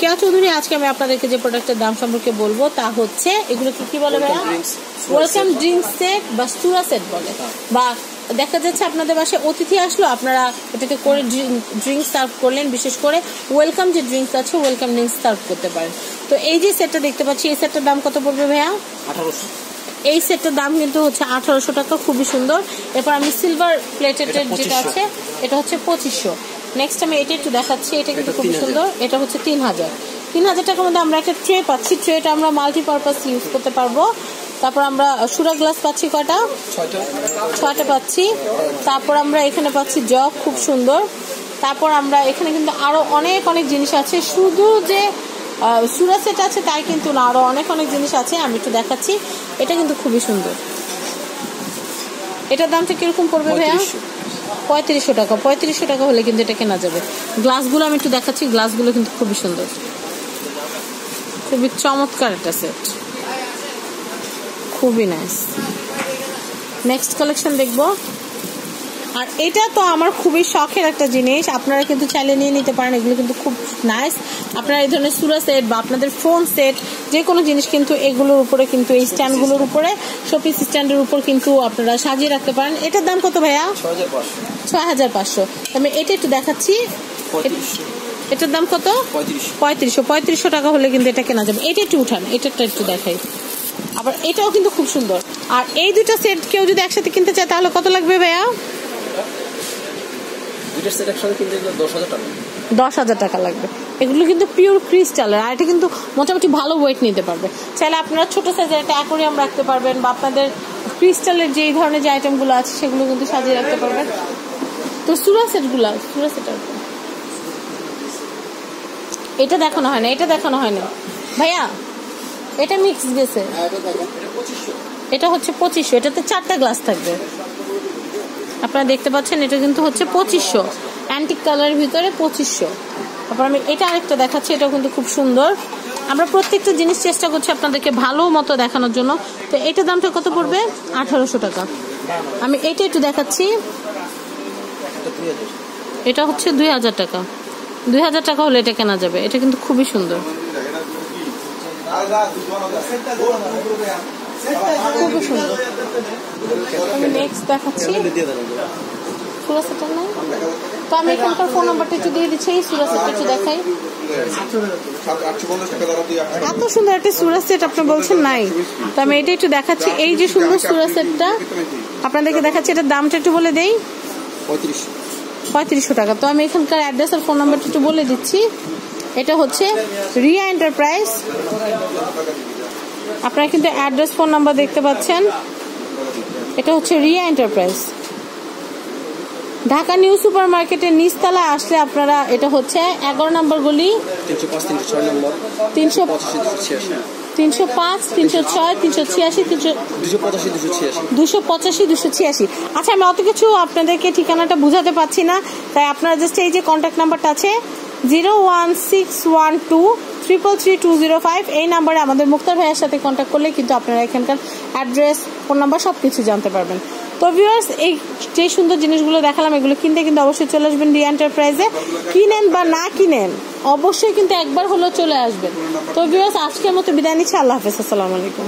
কেয়া চৌধুরী আজকে আমি আপনাদেরকে যে প্রোডাক্টের দাম সম্পর্কে বলব তা হচ্ছে এগুলো কি কি বলে ভাইয়া? ওয়েলকাম ড্রিঙ্কস সেট বা সুরা সেট বলে। বা দেখা যাচ্ছে আপনাদের বাসায় অতিথি আসলো আপনারা এটাকে করে ড্রিঙ্কস সার্ভ করলেন বিশেষ করে ওয়েলকাম যে ড্রিঙ্কস আছে ওয়েলকাম ড্রিঙ্কস সার্ভ করতে পারেন। তো এই যে সেটটা দেখতে পাচ্ছি এই সেটটার দাম কত পড়বে ভাইয়া? আঠারোশো। এই সেটটার দাম কিন্তু হচ্ছে আঠারোশো টাকা খুবই সুন্দর। এরপর আমি সিলভার প্লেটেড যেটা আছে এটা হচ্ছে পঁচিশশো। নেক্সট আমি এটা একটু দেখাচ্ছি এটা কিন্তু খুবই সুন্দর। এটা হচ্ছে তিন হাজার। তিন হাজার টাকার মধ্যে আমরা একটা ট্রে পাচ্ছি। ট্রেটা আমরা মাল্টিপারপাস ইউজ করতে পারব। তারপর আমরা সুরা গ্লাস পাচ্ছি কটা ছয়টা। পাচ্ছি। তারপর আমরা এখানে পাচ্ছি জগ খুব সুন্দর। তারপর আমরা এখানে কিন্তু আরও অনেক অনেক জিনিস আছে। শুধু যে সুরা সেট আছে তাই কিন্তু না। আরও অনেক অনেক জিনিস আছে। আমি একটু দেখাচ্ছি। এটা কিন্তু খুবই সুন্দর। এটার দামটা কীরকম পড়বে ভাইয়া? পঁয়ত্রিশশো টাকা পঁয়ত্রিশশো টাকা হলে কিন্তু এটা কেনা যাবে। গ্লাসগুলো আমি একটু দেখাচ্ছি, গ্লাসগুলো কিন্তু খুবই সুন্দর। খুবই চমৎকার একটা সেট খুবই নাইস নেক্সট কালেকশন দেখব। আর এটা তো আমার খুবই শখের একটা জিনিস। আপনারা কিন্তু চাইলে নিয়ে নিতে পারেন এগুলো কিন্তু খুব নাইস আপনারা এই ধরনের সুরা সেট বা আপনাদের ফোন সেট যে কোনো জিনিস কিন্তু এগুলোর উপরে কিন্তু এই স্ট্যান্ডগুলোর উপরে শপিস স্ট্যান্ডের উপর কিন্তু আপনারা সাজিয়ে রাখতে পারেন। এটার দাম কত ভাইয়া? ছয় হাজার পাঁচশো। ছয় আমি এটা একটু দেখাচ্ছি। এটার দাম কত? পঁয়ত্রিশশো। পঁয়ত্রিশশো। পঁয়ত্রিশশো টাকা হলে কিন্তু এটা কেনা যাবে। এটা একটু উঠান এটারটা একটু দেখাই। আবার এটাও কিন্তু খুব সুন্দর। আর এই দুটো সেট কেউ যদি একসাথে কিনতে চায় তাহলে কত লাগবে ভাইয়া? দুইটা সেট একসাথে কিনতে গেলে দশ হাজার টাকা দশ হাজার টাকা লাগবে। এগুলো কিন্তু পিওর ক্রিস্টালের আর এটা কিন্তু মোটামুটি ভালো ওয়েট নিতে পারবে। চাইলে আপনারা ছোট সাইজের একটা অ্যাকোরিয়াম রাখতে পারবেন বা আপনাদের ক্রিস্টালের যে ধরনের যে আইটেমগুলো আছে সেগুলো কিন্তু সাজিয়ে রাখতে পারবেন। তো সুরা সেটগুলো সুরা সেট এটা দেখানো হয় না এটা দেখানো হয় না। ভাইয়া এটা মিক্স গেছে। এটা হচ্ছে পঁচিশশো এটাতে চারটা গ্লাস থাকবে। আপনারা দেখতে পাচ্ছেন, এটা কিন্তু হচ্ছে পঁচিশশো। অ্যান্টিক কালারের ভিতরে পঁচিশশো। তারপর আমি এটা আরেকটা দেখাচ্ছি, এটাও কিন্তু খুব সুন্দর। আমরা প্রত্যেকটা জিনিস চেষ্টা করছি আপনাদেরকে ভালো মতো দেখানোর জন্য। তো এটা দামটা কত পড়বে? আঠারোশো টাকা। আমি এটা একটু দেখাচ্ছি। এটা হচ্ছে দুই হাজার টাকা। দুই হাজার টাকা হলে এটা কেনা যাবে। এটা কিন্তু খুবই সুন্দর। খুবই সুন্দর। আমি নেক্সট দেখাচ্ছি। দেবেন নাই তো আমি এখানকার ফোন নাম্বারটা একটু দিয়ে দিচ্ছি এই সুরা সেটটা একটু দেখাই। এত সুন্দর একটা সুরা সেট আপনি বলছেন নাই। তো আমি এটা একটু দেখাচ্ছি। এই যে সুন্দর সুরা সেটটা আপনাদেরকে দেখাচ্ছি এটার দামটা একটু বলে দেই। পঁয়ত্রিশশো পঁয়ত্রিশশো টাকা। তো আমি এখানকার অ্যাড্রেস আর ফোন নাম্বারটা একটু বলে দিচ্ছি। এটা হচ্ছে রিয়া এন্টারপ্রাইজ আপনারা কিন্তু অ্যাড্রেস ফোন নাম্বার দেখতে পাচ্ছেন। এটা হচ্ছে Riya enterprise Dhaka new super market নিচতলা আসলে আপনারা এটা হচ্ছে এগারো নম্বর গলি। তিনশো তিনশো পাঁচ তিনশো ছয় তিনশো ছিয়াশি তিনশো দুশো পঁচাশি দুশো ছিয়াশি। দুশো পঁচাশি দুশো ছিয়াশি। আচ্ছা আমি অত কিছু আপনাদেরকে ঠিকানাটা বুঝাতে পারছি না তাই আপনারা জাস্ট এই যে কন্ট্যাক্ট নাম্বারটা আছে zero one six one two triple three two zero five. এই নাম্বারে আমাদের মুক্তার ভাইয়ের সাথে কন্ট্যাক্ট করলে কিন্তু আপনারা এখানকার অ্যাড্রেস ফোন নাম্বার সব কিছু জানতে পারবেন। তো ভিউয়ার্স এই যে সুন্দর জিনিসগুলো দেখালাম, এগুলো কিনতে কিন্তু অবশ্যই চলে আসবেন ডি এন্টারপ্রাইজে কিনেন বা না কিনেন, অবশ্যই কিন্তু একবার হলেও চলে আসবেন। তো ভিউয়ার্স আজকের মতো বিদায় নিচ্ছি। আল্লাহ হাফেজ, আসসালামু আলাইকুম।